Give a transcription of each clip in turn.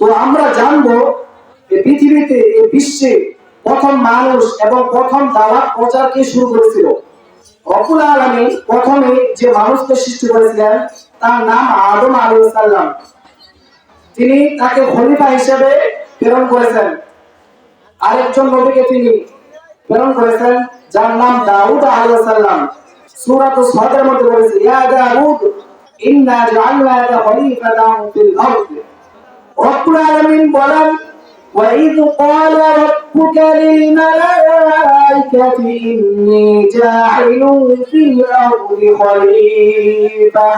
তো আমরা জানব পৃথিবীতে এই বিশ্বে প্রথম মানুষ এবং প্রথম দাওয়াত প্রচার কে শুরু করেছিল? রকুল আলমী প্রথমে যে মানুষকে সৃষ্টি করেছিলেন, তার নাম আদম আলী সাল্লাম তিনি তাকে খলিফা হিসেবে প্রেরণ করেছেন। আরেকজন নবীকে তিনি প্রেরণ করেছেন, যার নাম দাউদ আলাইহিস সালাম। সূরাত সাদের মধ্যে বলেছে, ইয়া দাউদ, ইন্না জাআলনাকা খলিফাতান ফিল আরদ। রব্বুল আলামিন বলেন وإذ قال ربك للملائكة إني جاعل في الأرض خليفة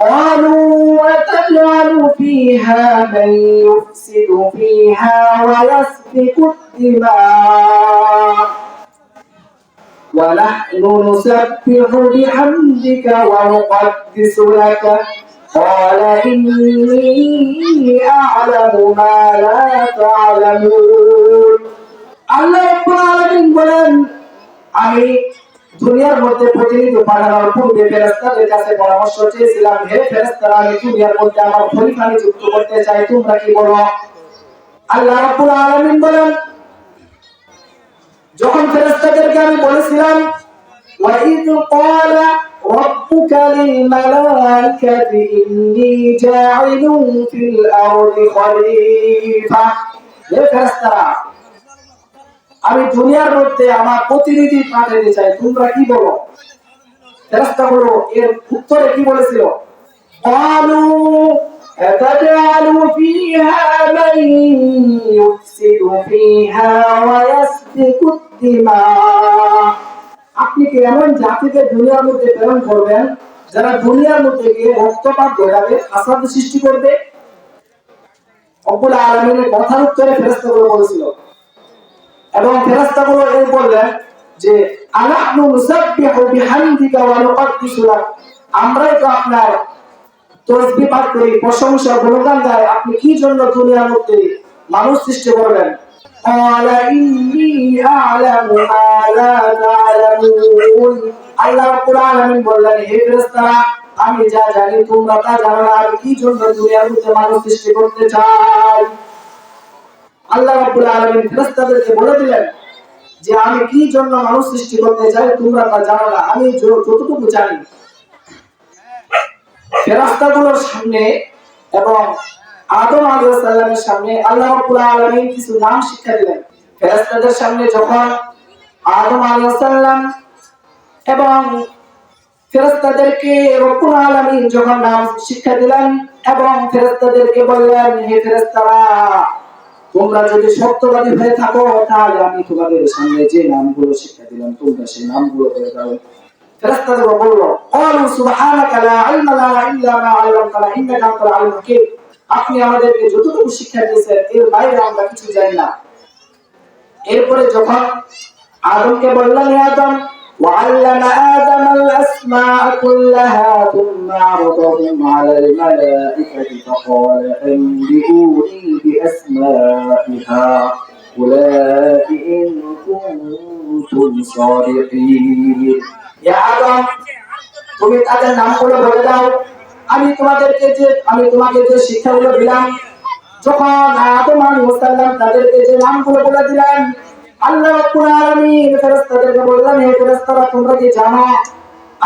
قالوا وتجعل فيها من يفسد فيها ويسفك الدماء ونحن نسبح بحمدك ونقدس لك قال إني أعلم ما لا تعلمون আল্লাহ রাব্বুল আলামিন বলেন আমি দুনিয়ার মধ্যে প্রতিনিধি পাঠানোর পূর্বে ফেরেশতাদের কাছে পরামর্শ চেয়েছিলাম হে ফেরেশতারা আমি দুনিয়ার মধ্যে আমার খলিফা নিযুক্ত করতে চাই তোমরা কি বলো আল্লাহ রাব্বুল আলামিন বলেন যখন ফেরেশতাদেরকে আমি বলেছিলাম وَإِذْ قَالَ رَبُّكَ لِلْمَلَائِكَةِ إِنِّي جَاعِلٌ فِي الْأَرْضِ خَلِيفَةً হে ফেরেশতারা আমি দুনিয়ার মধ্যে আমার প্রতিনিধি পাঠাতে চাই তোমরা কি বলো ফেরেশতা বলো এর উত্তরে কি বলেছিল قالوا أتجعل فيها من يفسد فيها ويسفك الدماء আপনি কি এমন জাতিকে দুনিয়ার মধ্যে প্রেরণ করবেন যারা দুনিয়ার মধ্যে গিয়ে রক্তপাত ঘটাবে ফাসাদ সৃষ্টি করবে? কথার উত্তরে বলেছিল। এবং ফেরেস্তাগুলো এই বললেন যে আনাহনু নুসাব্বিহু ওয়া লাক। আমরাই তো আপনার তসবিহ পাঠ করি, প্রশংসা, গুণগান আপনি কি জন্য দুনিয়ার মধ্যে মানুষ সৃষ্টি করবেন? قال إني أعلم ما لا تعلمون আল্লাহ রাব্বুল আলামিন বললেন হে ফেরেশতারা আমি যা জানি তোমরা তা জানো না আমি কি জন্য দুনিয়ার মধ্যে মানুষ সৃষ্টি করতে চাই আল্লাহ রাব্বুল আলামিন ফেরেশতাদেরকে বলে দিলেন যে আমি কি জন্য মানুষ সৃষ্টি করতে চাই তোমরা তা জানো না আমি য- যতটুকু জানি ফেরেশতাগুলোর সামনে এবং আদম আলাইহিস সামনে আল্লাহ রাব্বুল আলামিন কিছু নাম শিক্ষা দিলেন। ফেরেশতাদের সামনে যখন আদম আলাইহিস এবং ফেরেশতাদেরকে রব্বুল আলামিন যখন নাম শিক্ষা দিলেন এবং ফেরেশতাদেরকে বললেন, হে ফেরেশতারা, তোমরা যদি সত্যবাদী হয়ে থাকো, তাহলে আমি তোমাদের সামনে যে নামগুলো শিক্ষা দিলাম, তোমরা সেই নামগুলো হয়ে দাও। ফেরেশতারা বলল, ক্বালু সুবহানাকা লা ইলমা লানা ইল্লা মা 'আল্লামতানা ইন্নাকা হাকীম। আপনি আমাদেরকে যতটুকু শিক্ষা দিয়েছেন এর বাইরে আমরা কিছু জানি না এরপরে যখন আদমকে বললেন হে আদম وعلم آدم الأسماء كلها ثم عرضهم على الملائكة فقال أنبئوني بأسماء هؤلاء إن كنتم صادقين يا آدم তুমি তাদের নামগুলো বলে দাও আমি তোমাদেরকে যে আমি তোমাকে যে শিক্ষাগুলো দিলাম, যখন আদম আলাইহিস সালাম তাদেরকে যে নামগুলো বলে দিলেন, আল্লাহ ফেরেশতাদেরকে হে ফেরেশতারা, তোমরা কি জানো,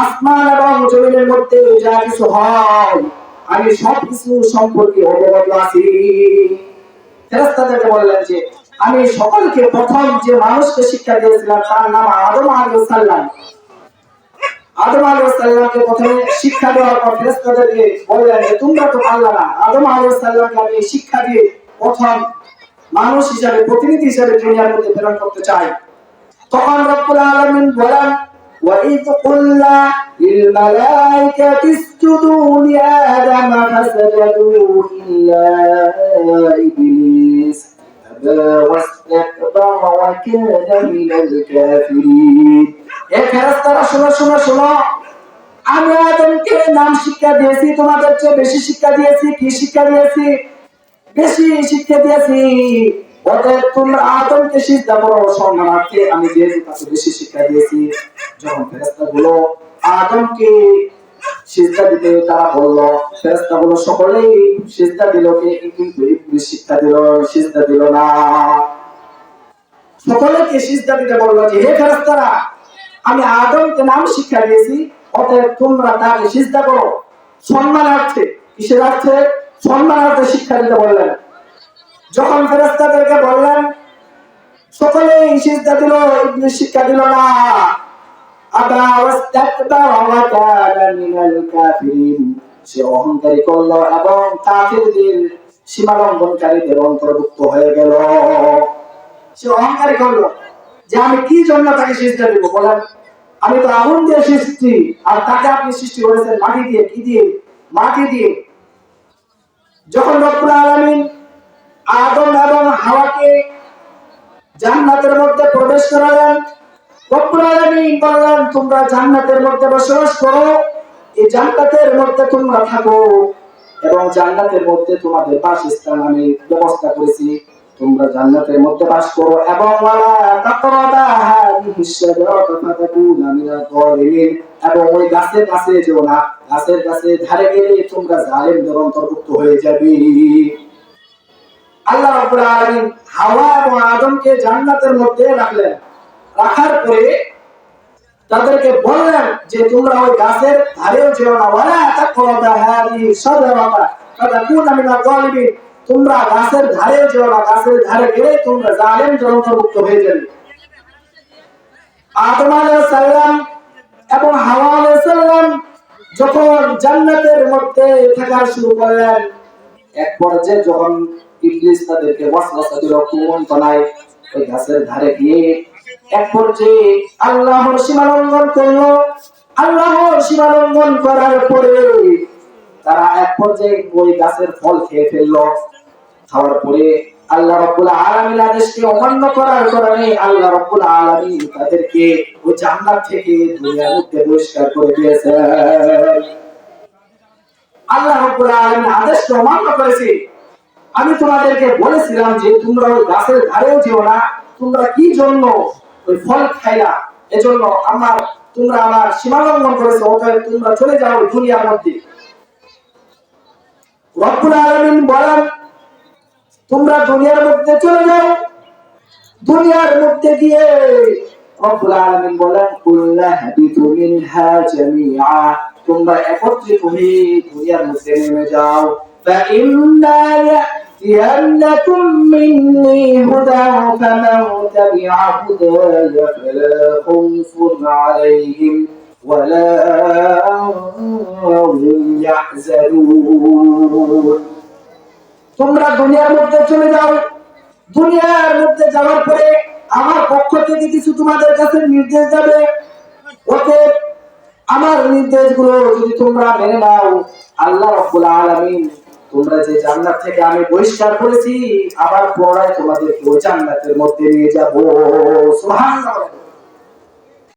আসমান এবং জমিনের মধ্যে যা কিছু হয়, আমি সব কিছু সম্পর্কে অবগত আছি। ফেরেশতাদেরকে যে, আমি সকলকে প্রথম যে মানুষকে শিক্ষা দিয়েছিলাম, তার নাম আদম আলাইহিস সালাম আদম আলাইহিস সালামকে প্রথমে শিক্ষা দেওয়ার পর ফেরেশতাদেরকে বললেন যে তোমরা তো পারলা না আদম আলাইহিস সালামকে আমি শিক্ষা দিয়ে প্রথম মানুষ হিসাবে প্রতিনিধি হিসাবে দুনিয়ার মধ্যে প্রেরণ করতে চাই তখন রব্বুল আলামিন বলেন وَإِذْ قُلْنَا لِلْمَلَائِكَةِ اسْجُدُوا لِآدَمَ فَسَجَدُوا إِلَّا إِبْلِيسَ أَبَى وَاسْتَكْبَرَ وَكَانَ مِنَ الْكَافِرِينَ এ ফেরেশতারা শোনো শোনো শোনো আমি আদমকে নাম শিক্ষা দিয়েছি তোমাদের চেয়ে বেশি শিক্ষা দিয়েছি কি শিক্ষা দিয়েছি বেশি শিক্ষা দিয়েছি অতএব তোমরা আদমকে সিজদা করো সম্মানার্থে আমি যেহেতু তাকে বেশি শিক্ষা দিয়েছি যখন ফেরেশতা গুলো আদমকে সিজদা দিতে তারা বলল সকলেই দিল কিন্তু শিক্ষা দিল দিল না। সকলেকে দিতে যে, হে আমি আদমকে নাম শিক্ষা দিয়েছি, অতএব তোমরা তাকে সিজদা করো। সম্মানার্থে, কিসের অর্থে? সম্মানার্থে শিক্ষা দিতে বললেন। যখন ফেরেশতাদেরকে বললেন, সকলেই দিল শিক্ষা দিল না। সে অহংকারী করল এবং কাফিরদের সীমা লঙ্ঘনকারীদের অন্তর্ভুক্ত হয়ে গেল। সে অহংকারী করল যে আমি কি জন্য তাকে দেব বলেন? আমি তো আগুন দিয়ে সৃষ্টি আর তাকে আপনি সৃষ্টি করেছেন মাটি দিয়ে, কি দিয়ে? মাটি দিয়ে। যখন রব্বুল আলামিন আদম এবং হাওয়াকে জান্নাতের মধ্যে প্রবেশ করালেন রব্বুল আলামিন বললেন তোমরা জান্নাতের মধ্যে বসবাস করো। এই জান্নাতের মধ্যে তোমরা থাকো এবং জান্নাতের মধ্যে তোমাদের বাসস্থান আমি ব্যবস্থা করেছি। তোমরা জান্নাতের মধ্যে বাস করো এবং এবং ওই গাছের কাছে যেও না, গাছের কাছে ধারে গেলে তোমরা অন্তর্ভুক্ত হয়ে যাবে। আল্লাহ হাওয়া এবং আদমকে জান্নাতের মধ্যে রাখলেন। রাখার পরে তাদেরকে বললেন যে, তোমরা ওই গাছের ধারেও যেও না। ওয়ালা তাকরাবা হাদিহি শাজারাতা ফাতাকুনা মিনাল যালিমিন। তোমরা গাছের ধারেও যেও না। গাছের ধারে গেলে তোমরা জালিমদের অন্তর্ভুক্ত হয়ে যাবে। এবং হাওয়া যখন জান্নাতের মধ্যে থাকা শুরু করলেন, এক পর্যায়ে যখন ইবলিস তাদেরকে ওয়াসওয়াসা দিল ওই গাছের ধারে গিয়ে আল্লাহর করল। আল্লাহর করার পরে তারা এক পর্যায়ে ওই গাছের ফল খেয়ে ফেলল। খাওয়ার পরে আল্লাহ রাব্বুল আলামিন আদেশকে অমান্য করার কারণে আল্লাহ রাব্বুল আলামিন তাদেরকে ওই জান্নাত থেকে দুনিয়ার মধ্যে বহিষ্কার করে আল্লাহ রাব্বুল আলামিন অমান্য করেছে। আমি তোমাদেরকে বলেছিলাম যে তোমরা ওই গাছের ধারেও যেও না, তোমরা কি জন্য ওই ফল খাইলা এজন্য আমার তোমরা আমার সীমা লঙ্ঘন করেছো অতএব তোমরা চলে যাও দুনিয়ার মধ্যে রব্বুল আলামিন বলেন তোমরা দুনিয়ার মধ্যে চলে যাও দুনিয়ার মধ্যে গিয়ে রব্বুল আলামিন বলেন কুল্লা হাবিতু মিনহা জামিআ তোমরা একত্রিত হয়ে দুনিয়ার মধ্যে নেমে যাও فإما يأتينكم مني هدى فمن تبع هداي فلا خوف عليهم ولا هم يحزنون তোমরা দুনিয়ার মধ্যে চলে যাও দুনিয়ার মধ্যে যাওয়ার পরে আমার পক্ষ থেকে কিছু তোমাদের কাছে নির্দেশ যাবে ওতে আমার নির্দেশগুলো যদি তোমরা মেনে নাও আল্লাহ রাব্বুল আলামিন তোমরা যে জান্নাত থেকে আমি বহিষ্কার করেছি, আবার পুনরায় তোমাদের ওই জান্নাতের মধ্যে নিয়ে যাব। সুবহানাল্লাহ।